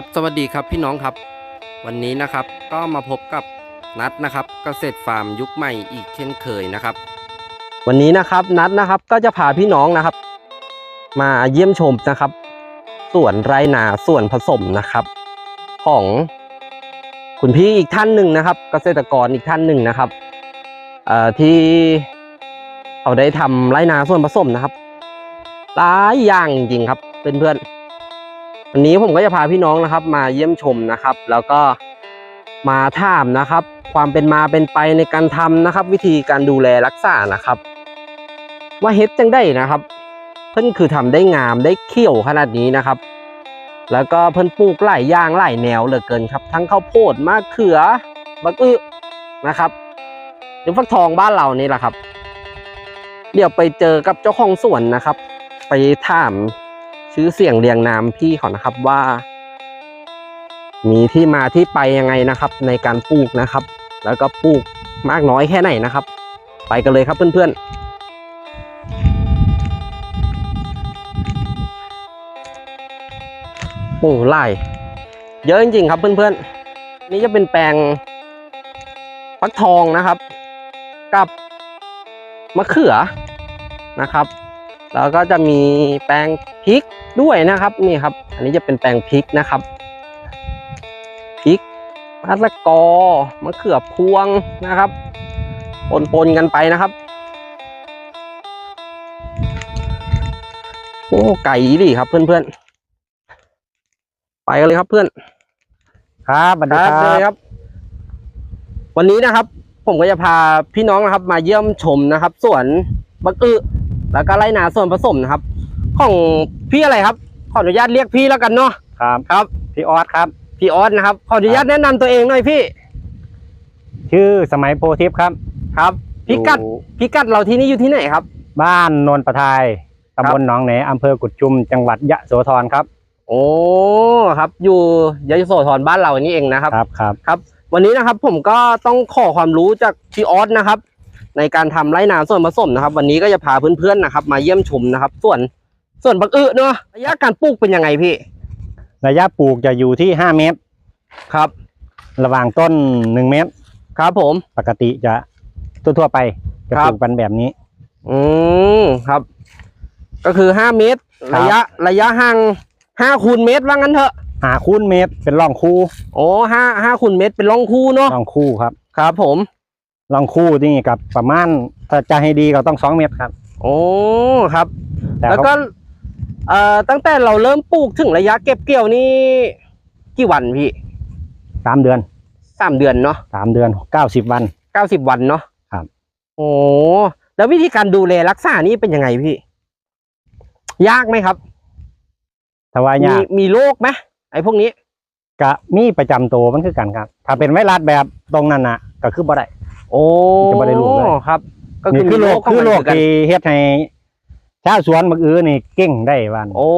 ครับสวัสดีครับพี่น้องครับ วันนี้นะครับก็มาพบกับนัดนะครับเกษตรฟาร์มยุคใหม่อีกเช่นเคยนะครับ วันนี้นะครับนัดนะครับก็จะพาพี่น้องนะครับ มาเยี่ยมชมนะครับสวนไรนาสวนผสมนะครับ ของคุณพี่อีกท่านหนึ่งนะครับ เกษตรกรอีกท่านหนึ่งนะครับที่เขาได้ทำไรนาส่วนผสมนะครับหลายอย่างจริงครับเพื่อนๆ วันนี้ผมก็จะพาพี่น้องนะครับ มาเยี่ยมชมนะครับ แล้วก็มาถามนะครับ ความเป็นมาเป็นไปในการทำนะครับ วิธีการดูแลรักษานะครับ ว่าเฮ็ดจังได้นะครับ เพิ่นคือทำได้งามได้เขี้ยวขนาดนี้นะครับ แล้วก็เพิ่นปลูกหลายอย่างหลายแนวเหลือเกินครับ ทั้งข้าวโพดมะเขือบักอึนะครับหรือฟักทองบ้านเรานี่แหละครับ เดี๋ยวไปเจอกับเจ้าของสวนนะครับ ไปถาม ชื่อเสียงเรียงนามพี่เขานะครับว่า มีที่มาที่ไปยังไงนะครับ ในการปลูกนะครับ แล้วก็ปลูกมากน้อยแค่ไหนนะครับ ไปกันเลยครับเพื่อนๆโอ้ไล่เยอะจริงๆครับเพื่อนๆ นี่จะเป็นแปลงฟักทองนะครับ กับมะเขือนะครับ แล้วก็จะมีแปลงพริกด้วยนะครับนี่ครับ อันนี้จะเป็นแปลงพริกนะครับพริกมะละกอมะเขือพวงนะครับปนๆกันไปนะครับโอ้ไก่ดีครับเพื่อนๆไปกันเลยครับเพื่อน ครับสวัสดีคเลรัยบครับ วันนี้นะครับ ผมก็จะพาพี่น้องนะครับ มาเยี่ยมชมนะครับสวนบักอึ แล้วก็ไรนาส่วนผสมนะครับ ของพี่อะไรครับ ขออนุญาตเรียกพี่แล้วกันเนาะครับครับ พี่ออสครับ พี่ออสนะครับ ขออนุญาตแนะนำตัวเองหน่อยพี่ ชื่อสมัยโพธิพย์ครับครับพิกัดอยู่พิกัดเราที่นี่อยู่ที่ไหนครับ บ้านโนนประทายตำบลหนองแหนอำเภอกุดชุม จังหวัดยะโสธรครับ โอ้ครับ อยู่ยโสธรบ้านเรานี่เองนะครับครับครับครับ วันนี้นะครับผมก็ต้องขอความรู้จากพี่ออสนะครับ ในการทำไร่นาส่วนผสมนะครับ วันนี้ก็จะพาเพื่อนๆนะครับ มาเยี่ยมชมนะครับ ส่วนส่วนบักอึเนาะระยะการปลูกเป็นยังไงพี่ ระยะปลูกจะอยู่ที่5เมตรครับ ระหว่างต้น1เมตร ครับผมปกติจะทั่วๆไปจะครับปลูกกันแบบนี้ อืมครับ ก็คือห้าเมตรครับระยะระยะห่างห้าคูณเมตรว่างั้นเถอะหาคูณเมตรเป็นร่องคู่โอ้ห้าห้าคูณเมตรเป็นร่องคู่เนาะร่องคู่ครับ ครับผม ร่องคู่นี่กับประมาณถ้าจะให้ดีก็ต้อง2เมตรครับ โอ้ครับแต่แล้วเขาก็เอ่อตั้งแต่เราเริ่มปลูกถึงระยะเก็บเกี่ยวนี่กี่วันพี่สามเดือนสามเดือนเนาะสามเดือน90วัน เก้าสิบวันเนาะครับ โอ้แล้ววิธีการดูแลรักษานี่เป็นยังไงพี่ ยากไหมครับ ถ้าว่ามียากมีโรคไหมไอ้พวกนี้ก็มีประจำตัวมันคือกันครับ ถ้าเป็นไวรัสแบบตรงนั้นน่ะ ก็คือบ่ได้ โอ้จะบ่ได้รู้เลย ครับ ก็นี่คือคือมีโรโรคคเข้าคือมาโรคยู่กันที่เฮ็ดให้ชาวสวนบักอือนี่เก่งได้วันโอ้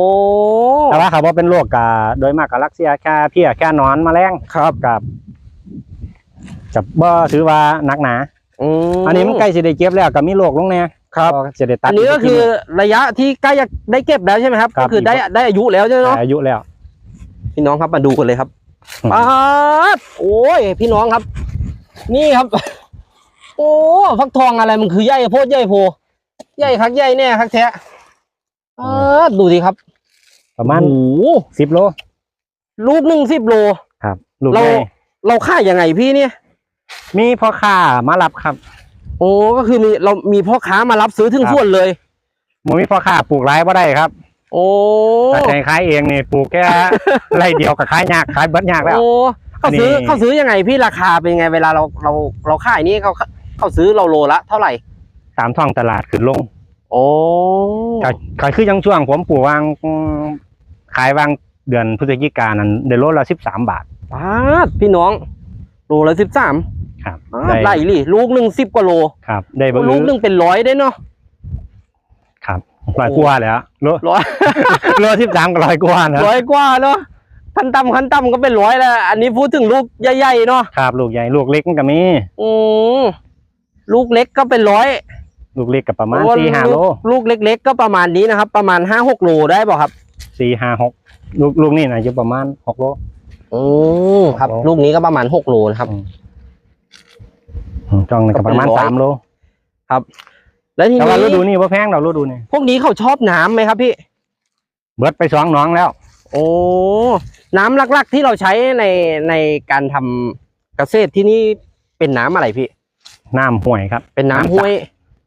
แต่ว่าเขาบอกเป็นโรคกะโดยมากก็รักเสียแค่เพี้ยแค่หนอนแมลงครับกับกับบ่ถือว่าหนักหนาอืมอันนี้มันใกล้สิได้เก็บแล้วก็มีโรคลงแน่ครับก็สิได้ตัดอันนี้ก็คือระยะที่ใกล้จะได้เก็บแล้วใช่ไหมครับครัก็บคือได้ได้อายุแล้วใช่ไหมแต่เนาะอายุแล้ว พี่น้องครับมาดูกันเลยครับอืมป๊าดโอ้ยพี่น้องครับ นี่ครับโอ้ฟักทองอะไรมันคือใหญ่โพดใหญ่โพใหญ่คักใหญ่แน่คักแท้ป๊าดดูดิครับ ประมาณโอ้โหสิบโลลูกหนึ่งสิบโลครับลูกเราใหญ่เราค่ายยังไงพี่เนี่ย มีพ่อค้ามารับครับโอ้ก็คือมีเรามีพ่อค้ามารับซื้อถึงครับส่วนเลยบ่มีพ่อค้าปลูกหลายบ่ได้ครับโอ้ถ้าใจขายเองนี่ปลูกแค่ไร่เดียวก็ขายยากขายเบิดยากแล้ว โอ้เขาซื้ออันนี้ เขาซื้อยังไงพี่ราคาเป็นยังไง เวลาเราเราเราขายนี่เขา เขาซื้อเราโลละเท่าไหร่ ตามท้องตลาดขึ้นลงโอ้ขายขายคือยังช่วงผมปลูกวางอืมขายวางเดือนพฤศจิกายนนั้นเดือนโลละสิบสามบาทปาดพี่น้อง โลละสิบสามครับได้ไรลี่ลูกหนึ่งสิบกว่าโลครับ ได้เบอร์ลูกหนึ่งเป็นร้อยได้เนาะครับร้อยกว่าแล้วโลร้อยโลสิบสามก็ร้อยกว่านะร้อยกว่าเนาะขั้นต่ำขั้นต่ำก็เป็นร้อยแล้ว อันนี้พูดถึงลูกใหญ่ๆเนาะครับ ลูกใหญ่ลูกเล็กมันก็มีอืม ลูกเล็กก็เป็นร้อยลูกเล็กกับประมาณเพว่สี่ห้าโลกลูกเล็ก ๆ ก็ประมาณนี้นะครับ ประมาณห้าหกโลได้เปล่าครับสี่ห้าหกลูกลูกนี่นะอยู่ประมาณหกโลอืมครับครับ ลูกนี้ก็ประมาณหกโลนะครับอืมอืมจ้องนี่ก็ประมาณก็เป็นร้อยสามโลแล้วทีแต่ว่าฤนี้ดูนี้ว่าแพงเราฤดูนี้พวกนี้เขาชอบน้ำไหมครับพี่เบิดไปสองหน้องแล้ว โอ้น้ำหลักๆที่เราใช้ในในการทำเกษตรที่นี่เป็นน้ำอะไรพี่ น้ำห่วยครับ เป็นน้ำน้ำห้วย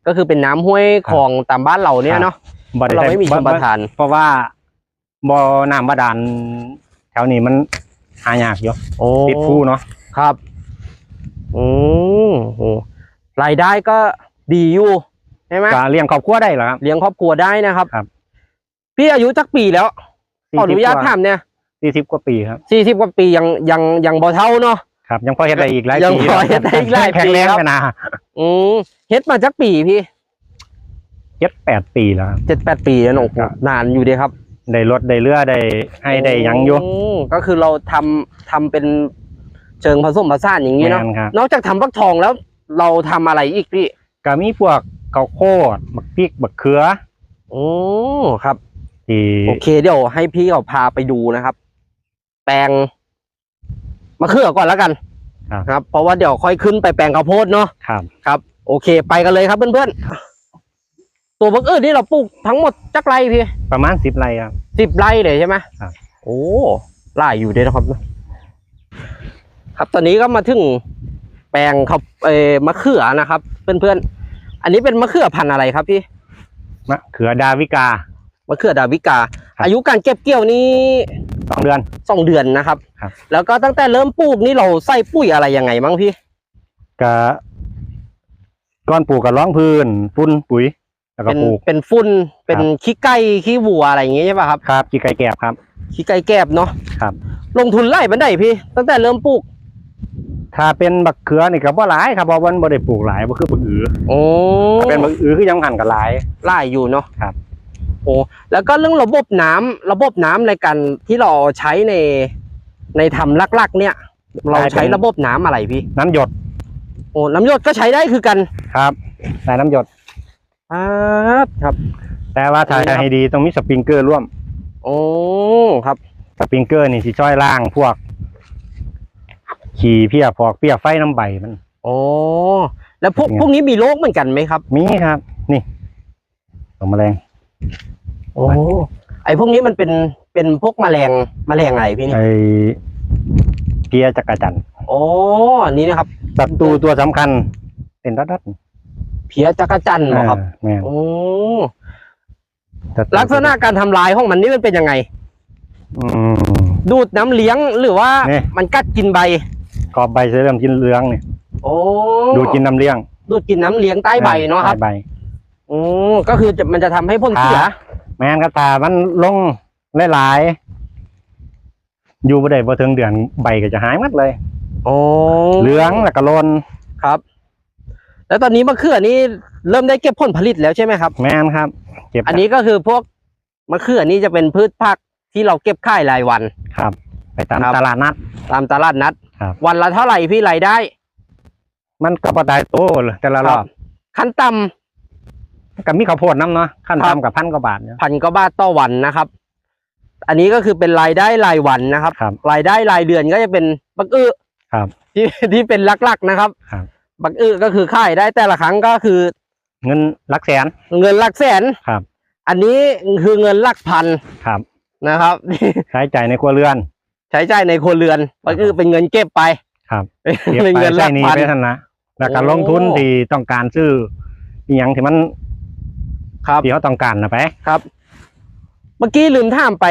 ก็คือเป็นน้ำห้วยครับของตามบ้านเราเนี่ยเนาะบ่ด้เราไม่มีชบ่มประทาน เพราะว่าบ่อน้ำบาดาลแถวนี้มันหายากอยู่โอ้ติดผู้เนาะครับอืมโอ้รายได้ก็ดีอยู่ใช่ไหมก็เลี้ยงครอบครัวได้เหรอครับ เลี้ยงครอบครัวได้นะครับครับ พี่อายุจักปีแล้วขออนุญาตถามเนี่ยสี่สิบกว่าปีครับ สี่สิบกว่าปียังยังยังบ่เท่าเนาะ ครับ ยังพอเฮ็ดได้อีกหลายยังปีพอเฮ็ดได้อีกหลายปีแข็งแรงครับไปนะอืมเฮ็ดมาจักปีพี่เจ็ดแปดปีแล้วครับ เจ็ดแปดปีแล้วเนอะโอ้โหครับ นานอยู่ดีครับได้รถได้เรือได้ให้ได้หยังอยู่มก็คือเราทำทำเป็นเชิงผสมผสานอย่างนี้เนาะแม่นครับนอกจากทำฟักทองแล้วเราทำอะไรอีกพี่ก็มีพวกข้าวโพดบักพริกบักเขือโอ้ครับ ที่โอเคเดี๋ยวให้พี่เขาพาไปดูนะครับ แปลง มะเขือก่อนแล้วกันครับ เพราะว่าเดี๋ยวค่อยขึ้นไปแปลงข้าวโพดเนาะครับ ครับ โอเค ไปกันเลยครับเพื่อนๆตัวมะเขือนี่เราปลูกทั้งหมดจักไรพี่ประมาณสิบไร่ครับ สิบไร่เลยใช่ไหมครับ โอ้ไล่อยู่ด้วยนะครับ ครับตอนนี้ก็มาถึงแปลงเขาเออมะเขือนะครับ เพื่อนๆ อันนี้เป็นมะเขือพันธุ์อะไรครับพี่มะเขือดาวิกามะเขือดาวิกาครับอายุการเก็บเกี่ยวนี่ สองเดือนสองเดือนนะครับ ครับ แล้วก็ตั้งแต่เริ่มปลูกนี่เราใส่ปุ๋ยอะไรยังไงมั้งพี่ก็ก้อนปลูกกับร้องพื้นฟุ้นปุ๋ยแล้วก็เป็นปลูก เป็นฝุ่นเป็นครับขี้ไก่ขี้วัวอะไรอย่างเงี้ยใช่ป่ะครับครับจีไก่แกบครับ ขี้ไก่แกบเนาะครับ ลงทุนไล่บันไดพี่ ตั้งแต่เริ่มปลูก ถ้าเป็นบักเขือนี่ก็บ่หลายครับเพราะว่ามันบ่ได้ปลูกหลายบ่คือบักอือโอ้ถ้าเป็นบักอือคือยังหันกับหลายไล่อยู่เนาะครับ โอ้แล้วก็เรื่องระบบน้ำระบบน้ำในการที่เราใช้ในในทำลักๆ เนี่ย เราใช้ระบบน้ำอะไรพี่ น้ำหยด โอ้น้ำหยดก็ใช้ได้คือกันครับใส่น้ำหยดครับครับ แต่ว่าถ้านี่ครัจะบให้ดีต้องมีสปริงเกอร์ร่วม โอ้ครับสปริงเกอร์นี่สิช่วยล้างพวก ขี่เพี้ยพอกเพี้ยไฟน้ำใบมันโอ้แล้วพวกเป็นไงพวกนี้มีโรคเหมือนกันไหมครับ มีครับ นี่ตัวแมลง โอ้ไอพวกนี้มันเป็นเป็นพวกแมลงแมลงอะไรพี่นี่ไอเพี้ยจักรจันทร์โอ้อันนี้นะครับศัตรูตัวสำคัญ เป็นรัดรัดเพี้ยจักรจันทร์เหรอครับแม่นโอ้ศัตรูลักษณะการทำลายของมันนี่มันเป็นยังไง อืม ดูดน้ำเลี้ยงหรือว่านี่มันกัดกินใบกรอบใบเสื่อมกินเหลืองนี่โอ้ดูดกินน้ำเลี้ยงดูดกินน้ำเลี้ยงใต้ใบเนาะครับ ใต้ใบโอ้ก็คือจะมันจะทำให้พ่นเสียครับ แม่นกระตามันลงหลายๆอยู่บ่ได้บ่ถึงเดือนใบก็จะหายหมดเลย โอ้เหลืองแล้วก็โลนครับ แล้วตอนนี้มะเขือนี่เริ่มได้เก็บผลผลิตแล้วใช่ไหมครับ แม่นครับ เก็บอันนี้ก็คือพวกมะเขือนี่จะเป็นพืชผักที่เราเก็บขายรายวันครับ ไปตามครับตลาดนัด ตามตลาดนัดครับวันละเท่าไหร่พี่รายได้ มันก็บ่ได้โตเลยแต่ละรอบขั้นต่ำ ก็มีข้าวโพดน้ำเนาะขั้นครับต่ำกับพันกว่าบาทเนี่ย พันกว่าบาทต่อวันนะครับ อันนี้ก็คือเป็นรายได้รายวันนะครับครับรายได้รายเดือนก็จะเป็นบักอึครับที่ที่เป็นหลักๆนะครับครับ บักอึก็คือขายได้แต่ละครั้งก็คือเงินหลักแสนเงินหลักแสน ครับอันนี้คือเงินหลักพันครับนะครับ ใช้จ่ายในครัวเรือน ใช้จ่ายในครัวเรือนบักอึเป็นเงินเก็บไปครับเป็นเก็บไปเงินหลัใช้กหนี้พัน ไปท่านนะแล้วก็โอ้ลงทุนที่ต้องการซื้ออหย่างที่มัน ครับที่เขาต้องการนะไปครับ เมื่อกี้ลืมถามไป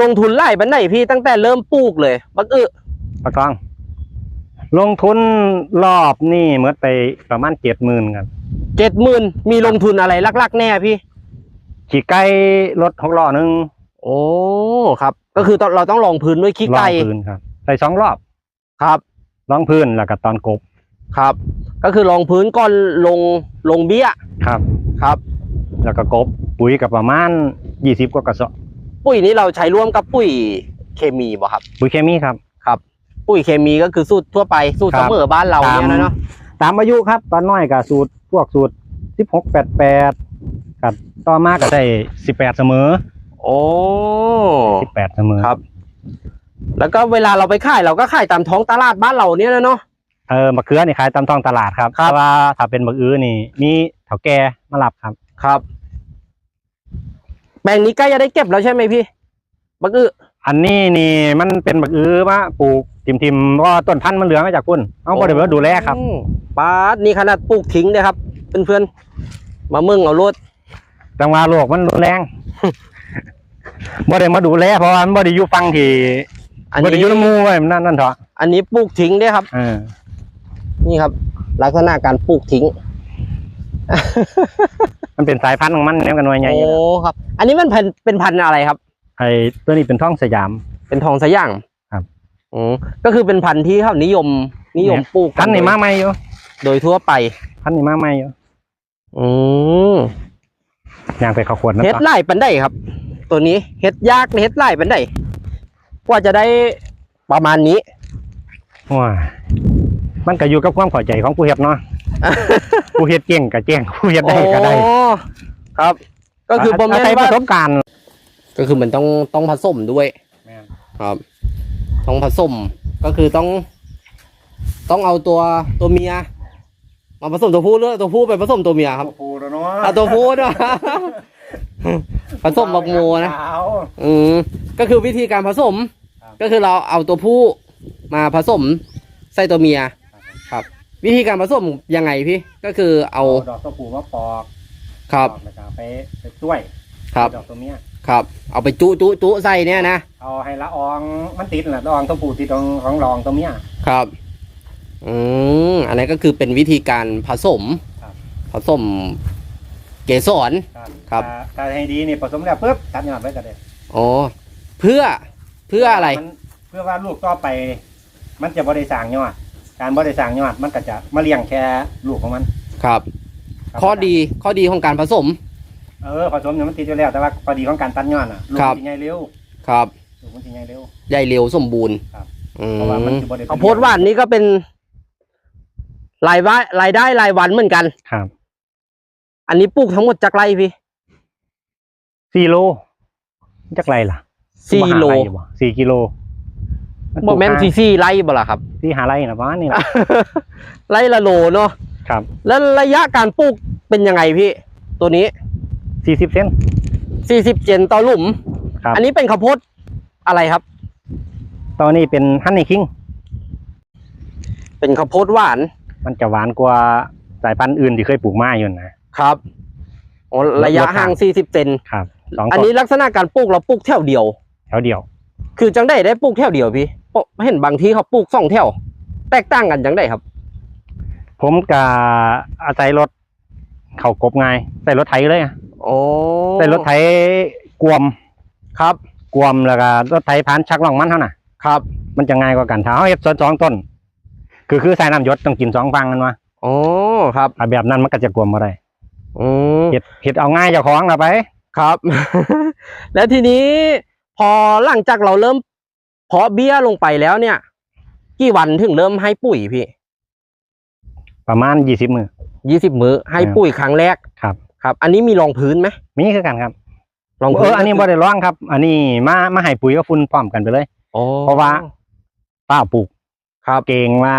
ลงทุนไล่บันไดพี่ตั้งแต่เริ่มปลูกเลยบักอึประกอง ลงทุนรอบนี่เมื่อไปประมาณเจ็ดหมื่นกันเจ็ดหมื่นมีลงทุนอะไรลักๆแน่พี่ขี่ไก่รถหกล้อหนึ่งโอ้ครับ ก็คือต้องเราต้องลองพื้นด้วยขี้ลอไก่งพื้นครับใส่สองรอบครับลองพื้นแล้วก็ตอนกบครับ ก็คือลองพื้นก่อนลงลงเบี้ยครับ ครับ แล้วก็กบปุ๋ยกับประมาณยี่สิบกว่ากระสอบปุ๋ยนี้เราใช้ร่วมกับปุ๋ยเคมีบ่ครับ ปุ๋ยเคมีครับครับ ปุ๋ยเคมีก็คือสูตรทั่วไปสูตรครัเสบมอบ้านเราเนี่ยนะเนาะตามอายุครับตอนน้อยกับสูตรพวกสูตรสิบหกแปดแปดกับต่อมาก็ได้สิบแปดเสมอโโอ้สิบแปดเสมอครับ แล้วก็เวลาเราไปขายเราก็ขายตามท้องตลาดบ้านเราเนี่ยนะเนาะเออมะเขือนี่ขายตามท้องตลาดครับครับแต่ว่าถ้าเป็นมะอื้อนี่มีเถาแก่มารับครับครับ แปลงนี้ใกล้จะได้เก็บแล้วใช่ไหมพี่บักอื้ออันนี้นี่มันเป็นมะอื้อมาปลูกทิมทิมๆเพราะว่าต้นพันธุ์มันเหลือมาจากคุณเอาบ่ได้มาดูแลครับโอ้ปาดนี่ขนาดปลูกทิ้งเลยครับเพื่อนๆมามึงเอารถจังหวะโลกมันรุนแรงบ่ได้มาดูแลเพราะว่ามันบ่ได้อยู่ฟังที่อันบ่ได้นี้อยู่น้ำหมู่ไว้มันนั่นนั่นเถอะอันนี้ปลูกทิ้งด้วยครับเออนี่ครับ ลักษณะการปลูกทิ้ง มันเป็นสายพันธุ์ของมันเนี่ยกันหน่วยใหญ่อยู่โอ้แล้วครับ อันนี้มันพันเป็นพันธุ์อะไรครับ ไอ้ตัวนี้เป็นท้องสยาม เป็นทองสะย่างครับ อืมก็คือเป็นพันธุ์ที่เขานิยมนิยมปลูกกัพันธุ์นี่มาใหม่อยู่โดยทั่วไป พันธุ์นี่มาใหม่อยู่อืมย่างไปเข้าขวดนะเฮ็ดต่อไล่ปันได้ครับ ตัวนี้เฮ็ดยากเฮ็ดไล่ปันได้กว่าจะได้ประมาณนี้ว้ามันก็อยู่กับความเข้าใจของผู้เฮ็ดเนาะ ผู้เฮ็ดเก่งก็แจ้งผู้เฮ็ดได้ก็ได้ โอ้ครับ ก็คือผมอาไม่ศัได้ยปว่าระสบการณ์ก็คือมันต้องต้องผสมด้วย ครับ ต้องผสมก็คือต้อง ต้องเอาตัวตัวเมีย มาผสมตัวผู้หรือตัวผู้ไปผสมตัวเมียครับผู้แล้วเนาะเอาตัวผู้ด้วย ผสมบักโมนะอืมก็คือวิธีการผสม ครับ ก็คือเราเอาตัวผู้มาผสมใส่ตัวเมียครับ วิธีการผสมยังไงพี่ ก็คือเอา ดอกตัวผู้มาปอกครับ ปอกแล้วก็ไปไปช่วยครับ ดอกตัวเมียครับ เอาไปจุจุจุใส่เนี่ยนะ เอาให้ละอองมันติดน่ะละอองตัวผู้ติดของของรองตัวเมีย ครับ อืม อันนั้นก็คือเป็นวิธีการผสม ครับ ผสมเกสร ครับ ถ้าถ้าให้ดีนี่ผสมแล้วปุ๊บตัดยอดไว้ก็ได้อ๋อ เพื่อ เพื่ออะไร มันเพื่อว่าลูกต่อไป มันจะบ่ได้สร้างยอด การบ่ได้สร้างยอดมันก็จะมาเลี้ยงแค่ลูกของมันครับครับข้อดีข้อดีของการผสม เออผสมเนี่ยมันติดอยู่แล้วแต่ว่าข้อดีของการตัดยอดน่ะลูกครับ มันสิใหญ่เร็วครับลูกมันสิใหญ่เร็ว ใหญ่เร็วสมบูรณ์ครับ อืมเพราะว่ามันสิบ่ได้เป็นข้าวโพดหวานนี่ก็เป็นรายว่ารายได้รายวันเหมือนกัน ครับอันนี้ปลูกทั้งหมดจากไรพี่สี่โลจักไรล่ะสี่โลบ่หาไรอยู่บ่สี่กิโล โมเมนต์สี่สี่ไรบ่ล่ะครับสี่หาไรนะประมาณนี้ล่ะไรละโลเนาะครับ แล้วระยะการปลูกเป็นยังไงพี่ ตัวนี้สี่สิบเซน สี่สิบเจนต่อหลุม ครับ อันนี้เป็นข้าวโพดอะไรครับ ตอนนี้เป็นฮันนี่คิง เป็นข้าวโพดหวานมันจะหวานกว่าสายพันธุ์อื่นที่เคยปลูกมาอยู่นะครับอ๋อระยะห่างสี่สิบเซนครับสองอันต้นนี้ลักษณะการปลูกเราปลูกแถวเดียว แถวเดียว คือจังได้ได้ปลูกแถวเดียวพี่ เพราะเห็นบางที่เขาปลูกสองแถว แตกต่างกันจังได้ครับ ผมกับอาศัยรถ เขากบไงายใส่รถไถเลยอะโอ้ใส่รถไถกวมครับกวมแล้วก็รถไถพานชักล่องมันเท่าน่ะ ครับ มันจะง่ายกว่ากันถ้าเอาเฮ็ดสวนสองต้น คือคือใส่น้ำหยศต้องกินสองฟังกันวะโอ้ครับถ้าแบบนั้นมันก็จะกวมอะไรอืมเฮ็ดเฮ็ดเอาง่ายเจ้าของละไป ครับ แล้วทีนี้พอหลังจากเราเริ่ม เพาะเบี้ยลงไปแล้วเนี่ย กี่วันถึงเริ่มให้ปุ๋ยพี่ประมาณยี่สิบมือยี่สิบมื้อให้ครับปุ๋ยครั้งแรกครับ ครับ อันนี้มีรองพื้นไหมมีคือกันครับรองเอพื้นออันนี้บ่ได้ร้องครับ อันนี้มามาให้ปุ๋ยกับฝุ่นพร้อมกันไปเลยอ๋อเพราะว่าป้าปลูกครับเก่งว่า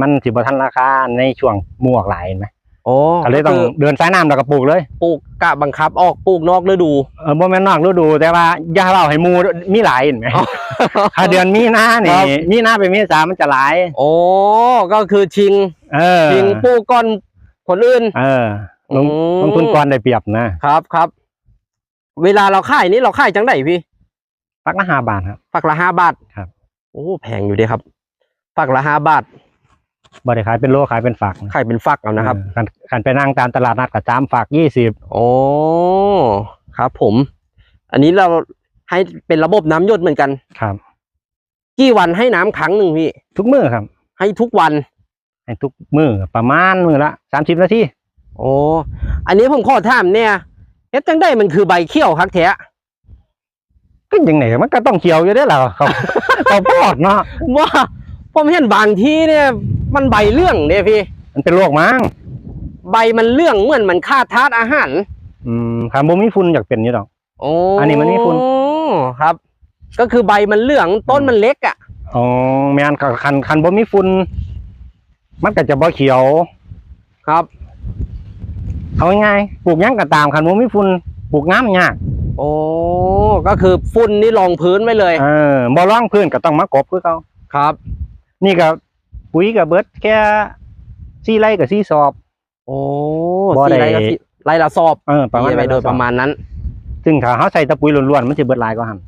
มันสิบ่ทันราคาในช่วงหมวกหลายเห็นไหม โอ้ก็เลยต้องคืเดินสายน้ำแล้วก็ปลูกเลยปลูกกะบังคับออกปลูกนอกฤดูเออบ่แม่นนอกฤดูแต่ว่าอย่าเล่าให้หมูมีหลายเห็นไหมถ้าเดือนมีนาครันี่บมีนาไปเมษามันจะหลาย โอ้ก็คือชิงเออชิงปลูกก่อนคนอื่น เออลงอืมลงทุนก่อนได้เปรียบนะครับครับเวลาเราขายนี่เราขายจังไหนพี่ปักละห้าบาทครับฝักละห้าบาทครับโอ้แพงอยู่เดีครับฝักละห้าบาท บ่ได้ขายเป็นโลขายเป็นฝักนะขายเป็นฝักเอานะครับเออคันคันไปนั่งตามตลาดนัดกับจามฝักยี่สิบโอ้ครับ ผม อันนี้เราให้เป็นระบบน้ำหยดเหมือนกันครับ กี่วันให้น้ำครั้งหนึ่งพี่ ทุกมื้อครับ ให้ทุกวัน ให้ทุกมื้อประมาณมื้อละสามสิบนาทีโอ้อันนี้ผมขอถามเนี่ยเฮ็ดจังได้มันคือใบเขี้ยวครับแท้ก็ยังไงมันก็ต้องเขียวอยู่ได้อล่ะเขาเขาพอดเนาะว่าผมเห็นบางที่เนี่ย มันใบเรื่องเนี่ยพี่ มันเป็นโรคมั้งใบมันเรื่องเหมือนมันฆ่าธาตุอาหาร อืมคันบ่มีฝุ่นอยากเป็นอยู่ดอกโอ้อันนี้มันมีฝุ่นครับ ก็คือใบมันเหลืองต้นมันเล็กอะอ๋อแม่นก็คันคันบ่มีฝุ่นมันก็จะบ่เขียว ครับ เอาง่ายๆปลูกหยังก็ตามคันบ่มีฝุ่นปลูกน้ำยากโอ้ก็คือฝุ่นนี่รองพื้นไว้เลย เออบ่ร่องพื้นก็ต้องมากบคือเขาครับ นี่ก็ ปุ๋ยก็เบิดแค่สี่ไร่กับสี่สอบ โอ้บ่ได้ สี่ไร่ก็สี่ไร่ละสอบเออประมาณตีไปนั้นโดยประมาณนั้น ซึ่งถ้าเขาใส่แตะปุ๋ยล้วนๆมันจะเบิดหลายกว่าหั่น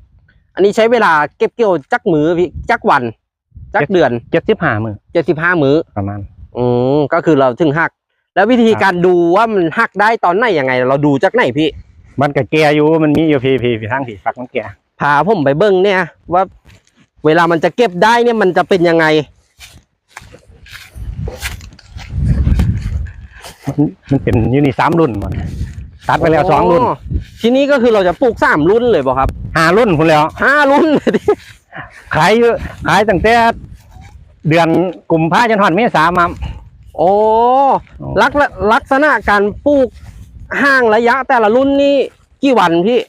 อันนี้ใช้เวลาเก็บเกี่ยวจักมือพี่จักวัน จักเดือน75มื้อเจ็ดสิบห้ามื้อ ประมาณ อืมก็คือเราถึงหัก แล้ววิธีการดูว่ามันหักได้ตอนไหนยังไง เราดูจากไหนพี่มันก็แก่อยู่มันมีอยู่พี่พี่พี่ทางพี่ฝักมันแก่พาผมไปเบิ้งเนี่ย ว่า เวลามันจะเก็บได้เนี่ยมันจะเป็นยังไง มันมันเป็นอยู่นี่สามรุ่นหมดตัดไปแล้วสองรุ่น ทีนี้ก็คือเราจะปลูกสามรุ่นเลยบ่ครับห้ารุ่นพุ่นแล้วห้ารุ่นเลยดิขายอยู่ขายตั้งแต่เดือนกุมภาพันธ์จนถึงเมษามาโอ้ลักษณะลักษณะการปลูกห่างระยะแต่ละรุ่นนี่กี่วันพี่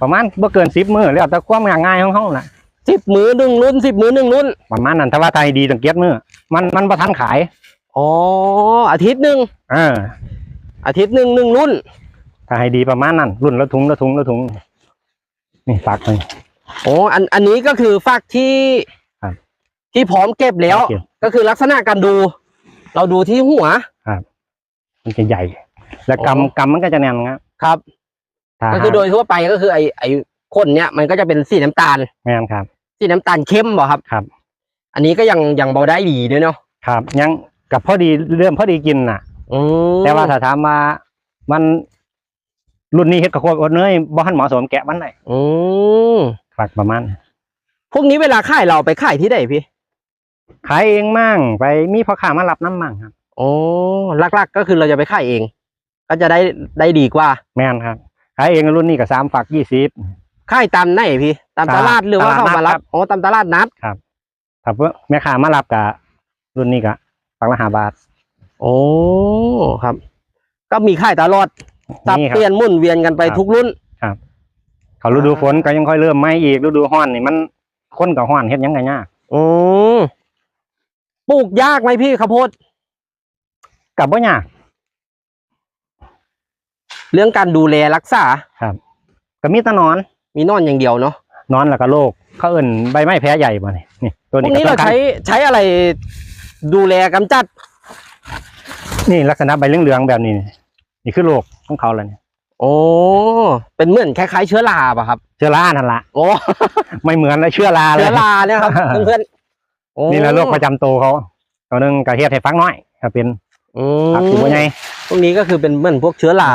ประมาณบ่เกินสิบมื้อแล้วแต่ความง่ายๆของเขาน่ะ สิบมือหนึ่งรุ่นสิบมือหนึ่งรุ่นประมาณนั้นถ้าว่าไทยดีต้องเก็บมื้อมันมันบ่ทันขายอ๋ออาทิตย์หนึ่งเอออาทิตย์หนึ่งหนึ่งรุ่นถ้าให้ดีประมาณนั้น รุ่นละถุงละถุงละถุงนี่ฝักเลยโอ้อันอันนี้ก็คือฝักที่ครับที่พร้อมเก็บแล้วเก็บก็คือลักษณะการดู เราดูที่หัวมันจะใหญ่ และอ๋อกำกำมันก็จะแน่นครับครับถ้าก็คือโดยทั่วไปก็คือไอไอคนเนี้ยมันก็จะเป็นสีน้ำตาลแม่นครับ สีน้ำตาลเข้มบ่ครับ ครับ อันนี้ก็ยังยังเบาได้ดีด้วยเนาะครับ ยังกับพอดีเริ่มพอดีกินน่ะ อืมแต่ว่าถ้าถามว่ามันรุ่นนี้เฮ็ดกับโคตรอดเนยบ่ทันเหมาะสมแกะมันได้อืมฝักประมาณ พวกนี้เวลาขายเราไปขายที่ไหนพี่ขายเองมั่งไปมีพ่อค้ามารับน้ำมั่งครับ โอ้หลักๆก็คือเราจะไปขายเอง ก็จะได้ได้ดีกว่า แม่นครับขายเองรุ่นนี้ก็สามฝักยี่สิบ ขายตามไหนพี่ ตามตตลาดลาดหรือว่าตลาดเข้ามานัดรัครับบอ๋อตามตลาดนัดถ้าเพื่อแม่ค้ามารับกับรุ่นนี้ก็ฝักละห้าบาทโอ้ครับ ก็มีขายตลอดสับนี่คเปรับลี่ยนหมุนเวียนกันไปครับทุกรุ่นเขาฤดูฝนก็ยังค่อยเริ่มไหม่อีกฤดูร้อนนี่มันคนกับร้อนเฮ็ดหยังไงยากอืมปลูกยากไหมพี่ข้าวโพดกับบ่ยากเรื่องการดูแลรักษาก็มีแตะนอน มีนอนอย่างเดียวเนาะนอนแล้วก็โรคเขาเอิ่นใบไม้แพ้ใหญ่บ่นี่นี่ตัวพวนี้กนี้ก็เราสำคัญใช้ใช้อะไรดูแลกำจัด นี่ลักษณะใบเหลืองๆแบบนี้นี่นี่คือโรคของเขาแล้วนี่โอ้ เป็นเหมือนคล้ายๆเชื้อราป่ะครับ เชื้อรานั่นละโอ้ ไม่เหมือนเลยเชื้อราเลเชื้ย อราเนี่ยครับ เพื่อนๆโอ้นี่แหละโรคประจำตัวเขาตัวหนึงก็เฮ็ดให้ฟักน้อยก็เป็นอืฟักมสิบ่ใหญ่พวกนี้ก็คือเป็นเหมือนพวกเชื้อรา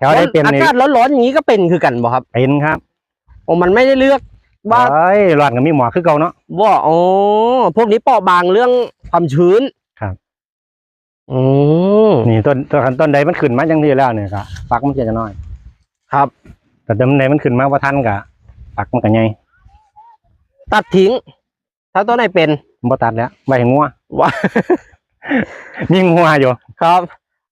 แถวได้เป็นอานี่กาศร้อนๆอย่างนี้ก็เป็นคือกันบ่ครับเป็นครับโอ้มันไม่ได้เลือกว่าเอ้ยร้อนก็มีหมอคือเก่าเนาะ ว่าอ๋อพวกนี้เปราะบางเรื่องความชื้นครับ อืม นี่ต้นต้นต้นใดมันขึ้นมาจังที่แล้วเนี่ยก็ฟักมันจะน้อยครับ แต่ต้นใดมันขึ้นมาว่าทันก็ฟักมันก็ใหญ่ตัดทิ้ง ถ้าต้นไหนเป็นบ่ตัดแล้วไว้ให้งัวว่ามีงัวอยู่ครับ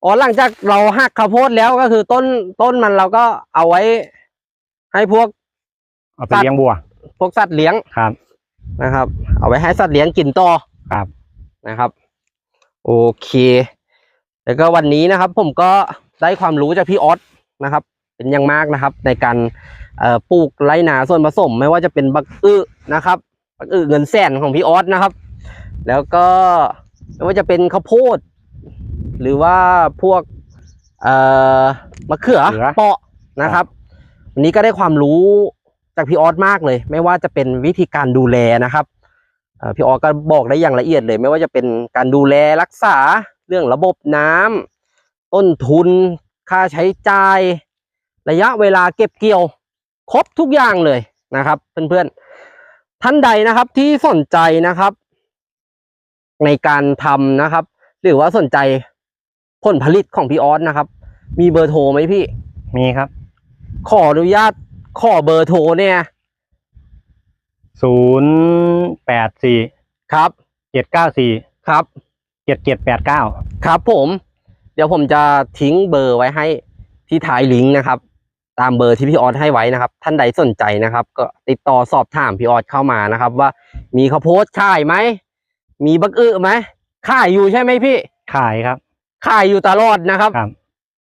อ๋อหลังจากเราหักข้าวโพดแล้วก็คือต้นต้นมันเราก็เอาไว้ ให้พวกเอาไปเลี้ยงบัว พวกสัตว์เลี้ยงครับนะครับ เอาไว้ให้สัตว์เลี้ยงกินต่อครับนะครับ โอเค แล้วก็วันนี้นะครับ ผมก็ได้ความรู้จากพี่ออสนะครับ เป็นอย่างมากนะครับ ในการเอ่อปลูกไรนาส่วนผสม ไม่ว่าจะเป็นบักอึนะครับบักอึเงินแสนของพี่ออสนะครับ แล้วก็ไม่ว่าจะเป็นข้าวโพด หรือว่าพวกเอ่อมะเขือมะเขือ เปาะนะครับ วันนี้ก็ได้ความรู้จากพี่ออสมากเลย ไม่ว่าจะเป็นวิธีการดูแลนะครับเอ่อพี่ออสก็บอกได้อย่างละเอียดเลย ไม่ว่าจะเป็นการดูแลรักษาเรื่องระบบน้ำต้นทุน ค่าใช้จ่าย ระยะเวลาเก็บเกี่ยว ครบทุกอย่างเลยนะครับ เพื่อนๆท่านใดนะครับที่สนใจนะครับ ในการทำนะครับ หรือว่าสนใจผ ลผลิตของพี่ออสนะครับ มีเบอร์โทรไหมพี่ มีครับ ขออนุญาตขอเบอร์โทรเนี่ยศูนย์แปดสี่ครับเจ็ดเก้าสี่ครับเจ็ดเจ็ดแปดเก้าครับผม เดี๋ยวผมจะทิ้งเบอร์ไว้ให้ที่ท้ายลิงก์นะครับ ตามเบอร์ที่พี่ออสให้ไว้นะครับ ท่านใดสนใจนะครับ ก็ติดต่อสอบถามพี่ออสเข้ามานะครับ ว่ามีข้าวโพดขายไหมมีบักอึไหมขายอยู่ใช่ไหมพี่ขายครับ ขายอยู่ตลอดนะครับครับ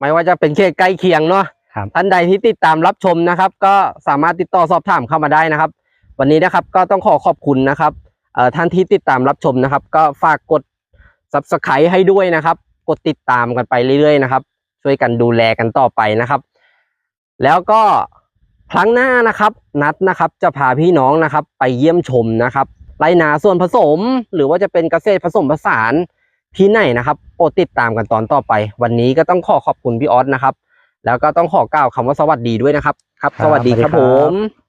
ไม่ว่าจะเป็นเขตใกล้เคียงเนาะครับท่านใดที่ติดตามรับชมนะครับ ก็สามารถติดต่อสอบถามเข้ามาได้นะครับ วันนี้นะครับก็ต้องขอขอบคุณนะครับเอ่อท่านที่ติดตามรับชมนะครับ ก็ฝากกด subscribe ให้ด้วยนะครับ กดติดตามกันไปเรื่อยๆนะครับ ช่วยกันดูแลกันต่อไปนะครับ แล้วก็ครั้งหน้านะครับนัดนะครับจะพาพี่น้องนะครับ ไปเยี่ยมชมนะครับไรนาส่วนผสม หรือว่าจะเป็นเกษตรผสมผสาน ที่ไหนนะครับโปรดติดตามกันตอนต่อไป วันนี้ก็ต้องขอขอบคุณพี่ออสนะครับ แล้วก็ต้องขอกล่าวคำว่าสวัสดีด้วยนะครับ ครับครับสวัสดีครับสวัสดีผครับม